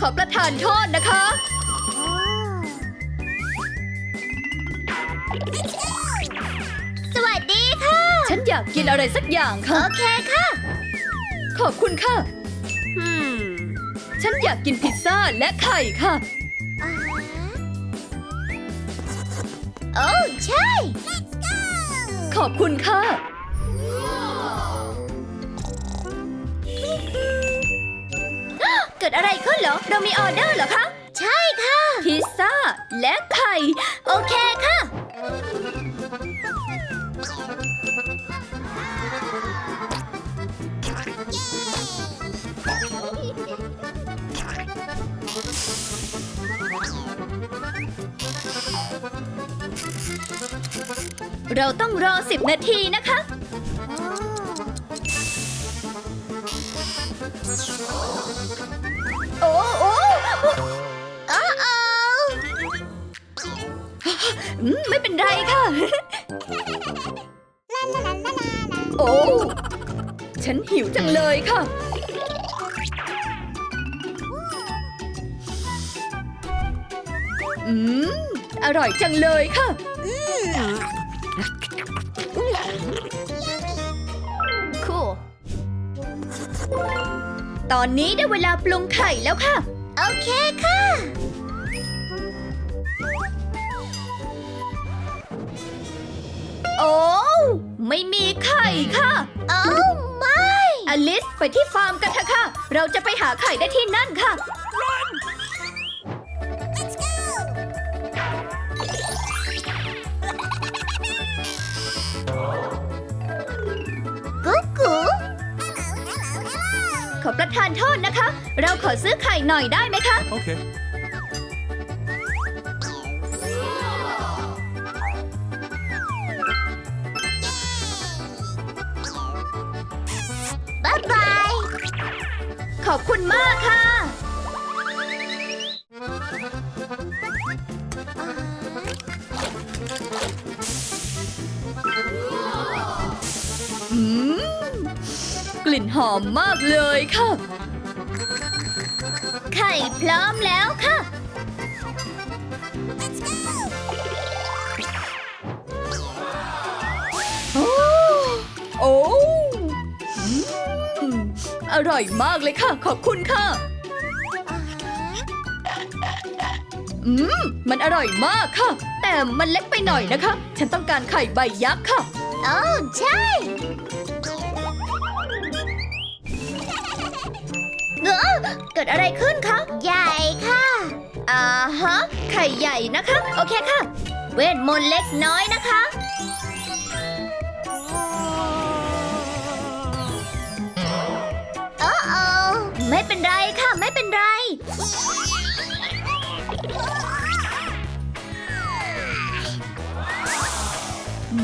ขอประทานโทษนะคะ สวัสดีค่ะ ฉันอยากกินอะไรสักอย่างโอค่ะ เคค่ะ ขอบคุณค่ะ อืมฉันอยากกินพิซซ่าและไข่ค่ะโอ้ใช่ ขอบคุณค่ะเดอะไรขึ้นเหรอ เรามีออเดอร์เหรอคะ ใช่ค่ะ พิซซ่า และไข่ โอเคค่ะ เราต้องรอ 10 นาทีนะคะ ไม่เป็นไรค่ะโอ้ ฉันหิวจังเลยค่ะ อืม อร่อยจังเลยค่ะคูลตอนนี้ได้เวลาปรุงไข่แล้วค่ะ โอเคค่ะ โอ้ไม่มีไข่ค่ะโอ้ไม่ อลิสไปที่ฟาร์มกันเถอะค่ะ เราจะไปหาไข่ได้ที่นั่นค่ะ กุ๊กกูขอประทานโทษนะคะ เราขอซื้อไข่หน่อยได้ไหมคะ Okay. ขอบคุณมากค่ะ อืม กลิ่นหอมมากเลยค่ะ ไข่พร้อมแล้วค่ะ อร่อยมากเลยค่ะ ขอบคุณค่ะ อืม มันอร่อยมากค่ะ แต่มันเล็กไปหน่อยนะคะ ฉันต้องการไข่ใบยักษ์ค่ะโอ้ใช่เงอเกิดอะไรขึ้นคะ ใหญ่ค่ะ อ่าฮะ ไข่ใหญ่นะคะ โอเคค่ะ เวทมนต์เล็กน้อยนะคะ ไม่เป็นไรค่ะไม่เป็นไร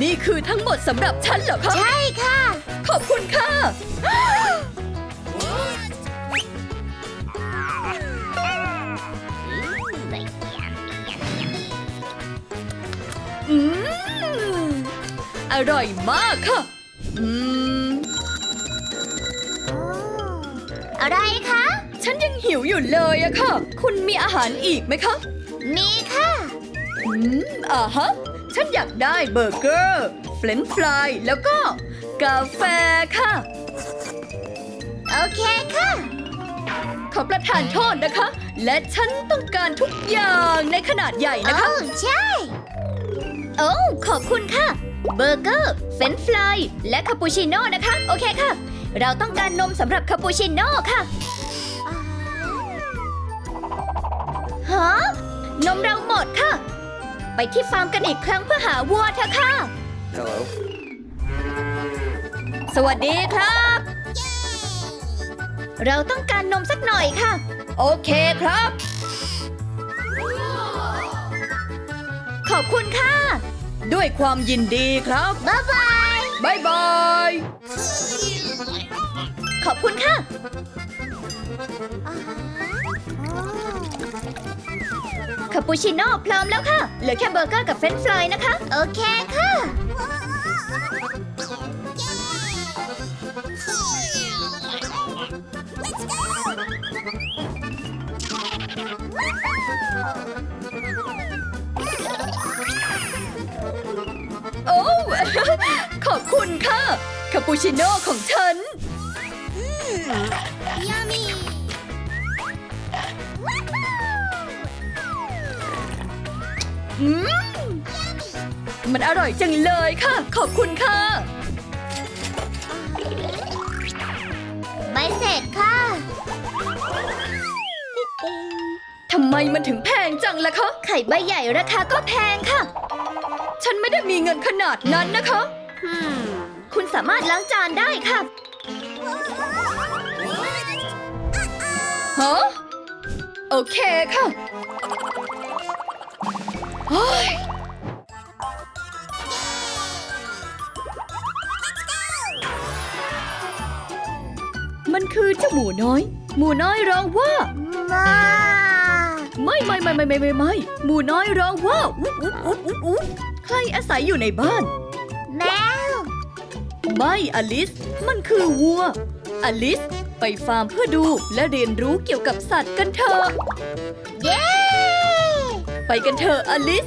นี่คือทั้งหมดสำหรับฉันเหรอคะ ใช่ค่ะ ขอบคุณค่ะ อืม อร่อยมากค่ะ อืม อะไรคะ ฉันยังหิวอยู่เลยอะค่ะ คุณมีอาหารอีกไหมคะ มีค่ะ อืม อ่าฮะ ฉันอยากได้เบอร์เกอร์ เฟรนช์ฟราย แล้วก็ กาแฟค่ะ โอเคค่ะ ขอประทานโทษนะคะ และฉันต้องการทุกอย่างในขนาดใหญ่นะคะ โอ้ใช่ โอ้ขอบคุณค่ะ เบอร์เกอร์ เฟรนช์ฟราย และคาปูชิโน่นะคะ โอเคค่ะ เราต้องการนมสำหรับคาปูชิโน่ค่ะฮะนมเราหมดค่ะ ไปที่ฟาร์มกันอีกครั้งเพื่อหาวัวเถอะค่ะ Hello. สวัสดีครับ เราต้องการนมสักหน่อยค่ะ โอเคครับ ขอบคุณค่ะ ด้วยความยินดีครับ บ๊ายบายบายบาย ขอบคุณค่ะคาปูชิโน่พร้อมแล้วค่ะ เหลือแค่เบอร์เกอร์กับเฟรนฟรายนะคะ โอเคค่ะ โอ้ ขอบคุณค่ะ คาปูชิโน่ของฉัน Yummy! อืมมันอร่อยจังเลยค่ะ ขอบคุณค่ะไม่เสร็จค่ะ ทำไมมันถึงแพงจังล่ะคะ ไข่ใบใหญ่ราคาก็แพงค่ะ ฉันไม่ได้มีเงินขนาดนั้นนะคะ คุณสามารถล้างจานได้ค่ะ ฮะโอเคค่ะเฮ้ยมันคือเจ้าหมูน้อย หมูน้อยร้องว่า มาไม่ไม่ไม่ไม่ไม่ไม่ไม่หมูน้อยร้องว่าอุ๊บอุ๊บอุ๊บอุ๊บอุ๊บใครอาศัยอยู่ในบ้าน แมว ไม่อลิส มันคือวัว อลิส ไปฟาร์มเพื่อดูและเรียนรู้เกี่ยวกับสัตว์กันเถอะ เย้ ไปกันเถอะอลิส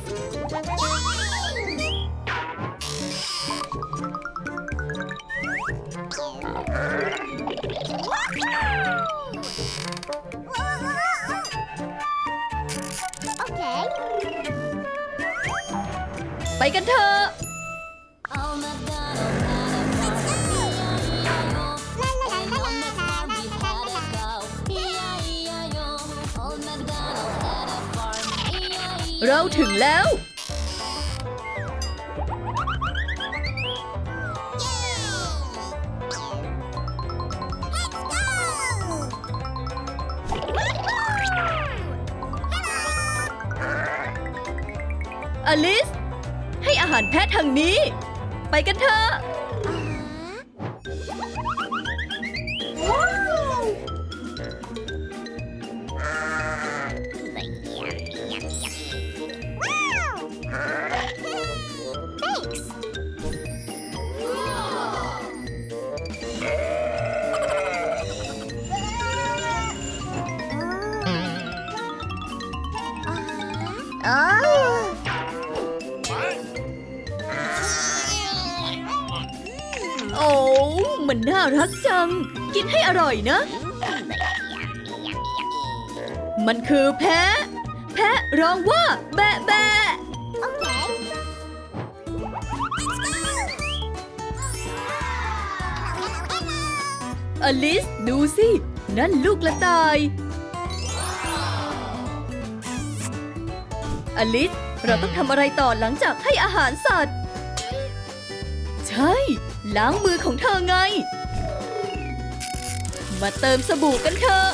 ถึงแล้ว อลิส ให้อาหารแพะทางนี้ ไปกันเถอะ จัง กินให้อร่อยนะ มันคือแพะ แพะร้องว่า แบะแบะอเคอลิสดูสิ นั่นลูกกระต่าย อลิส เราต้องทำอะไรต่อหลังจากให้อาหารสัตว์ ใช่ ล้างมือของเธอไง มาเติมสบู่กันเถอะ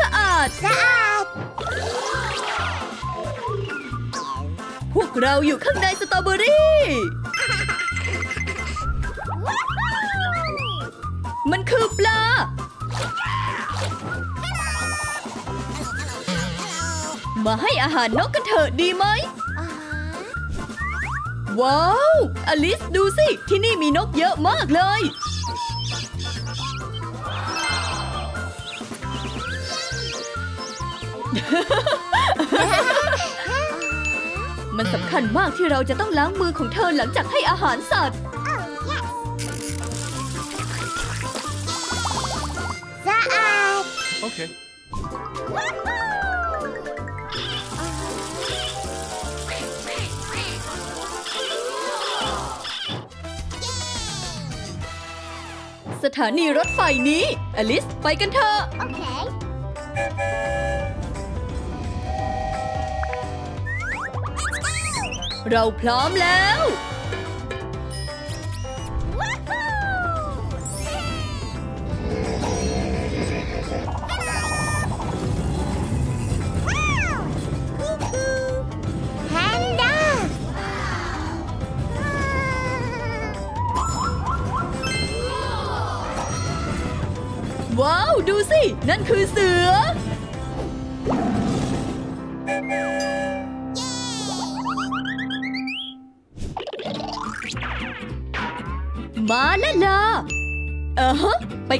สะอาด สะอาด พวกเราอยู่ข้างในสตรอเบอรี่ มันคือปลา มาให้อาหารนกกันเถอะดีไหมอ่าว้าว อลิสดูสิ ที่นี่มีนกเยอะมากเลย มันสำคัญมากที่เราจะต้องล้างมือของเธอหลังจากให้อาหารสัตว์ สะอาด Okay. สถานีรถไฟนี้ อลิส ไปกันเถอะ โอเค เราพร้อมแล้ว แพนด้า ว้าว ดูสิ นั่นคือเสือ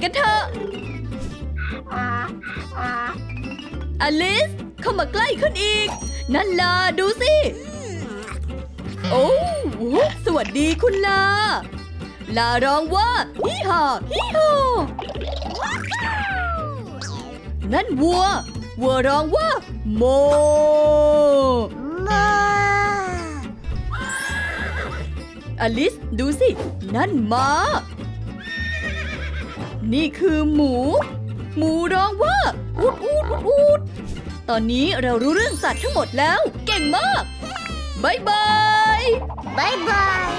กันเถอะอลิส เข้ามาใกล้ขึ้นอีก นั่นล่ะดูสิ โอ้โหสวัสดีคุณลา ลาร้องว่าฮิฮาฮิฮานั่นวัว วัวร้องว่าโมมาอลิส ดูสิ นั่นม้า นี่คือหมู หมูร้องว่าอูดอูดอูดอูดตอนนี้เรารู้เรื่องสัตว์ทั้งหมดแล้ว เก่งมากบายบายบายบาย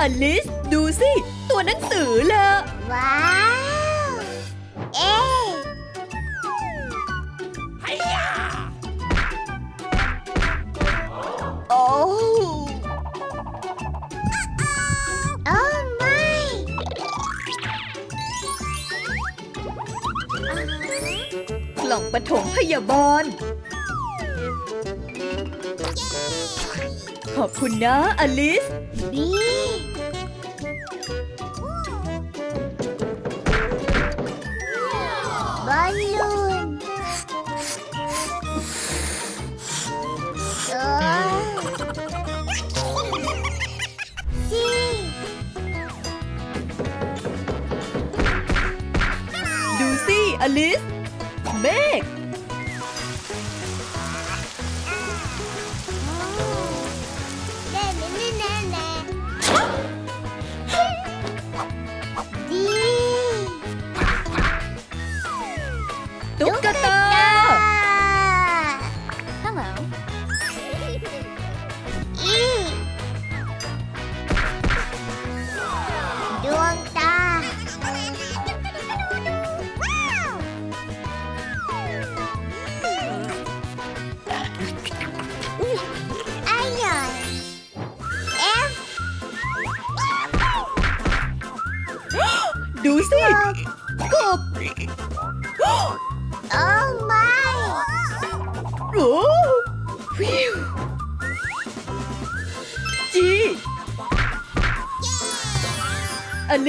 อลิส ดูสิ ตัวหนังสือละว้าว เอ๊ ล่องปฐมพยาบาล ขอบคุณนะ อลิสบีบอลลูนเออซีดูสิ อลิส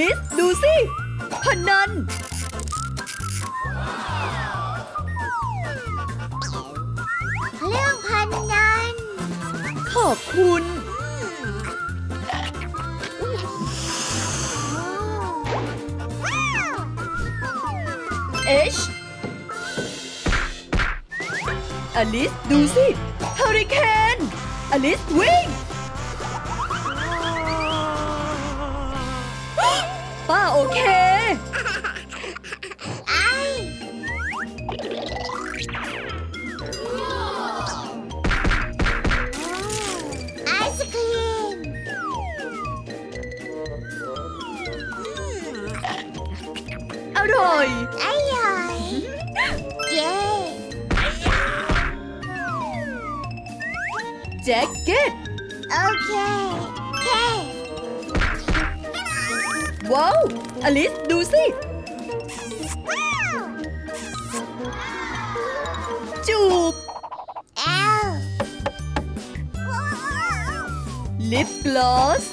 ลิส ดูสิพนันเรื่องพันนัน ขอบคุณ H อลิส ดูสิเฮอริเคน อลิส วิ่ง โอเคไอไอศครีม อร่อย อร่อยเย้แจ็คเก็ต โอเค เค ว้าว อลิส ดูสิ จูบเอลลิปกลอส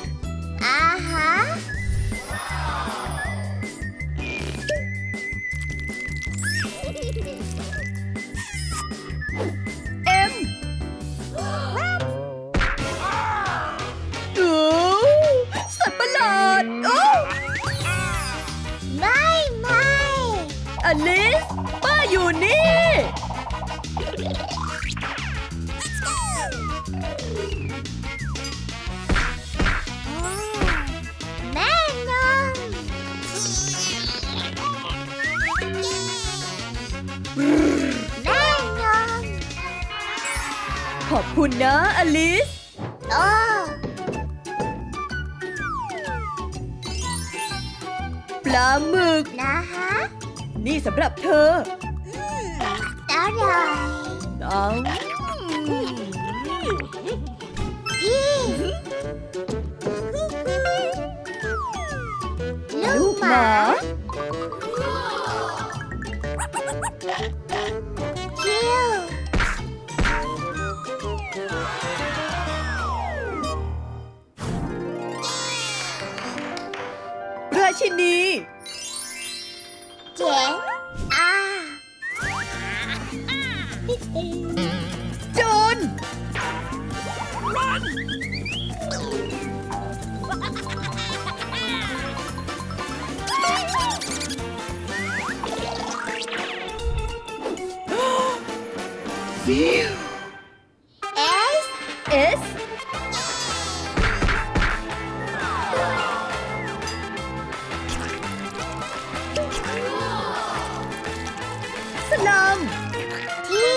แม่นมขอบคุณนะ อลิสโอ้ปลาหมึก นะฮะนี่สำหรับเธออร่อยเอาพี่ลูกหมา คิวราชินี เจ๋งอ่า เอสเอสสลามที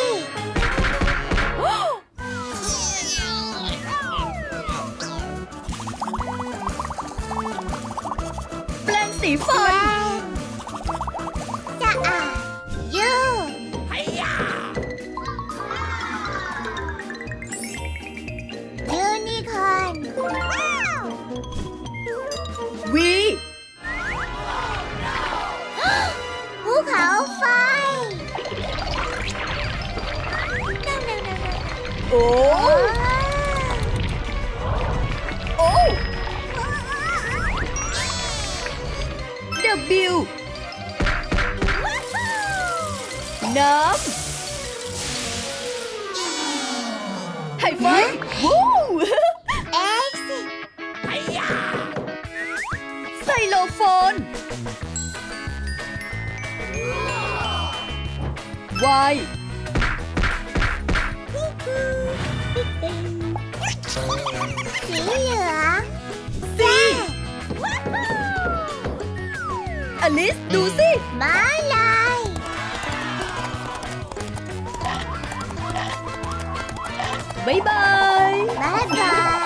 แปลงสีฟัน โลโฟน Y สีเหลือง C อลิสดูสิ ม้าลายบายบายบายบาย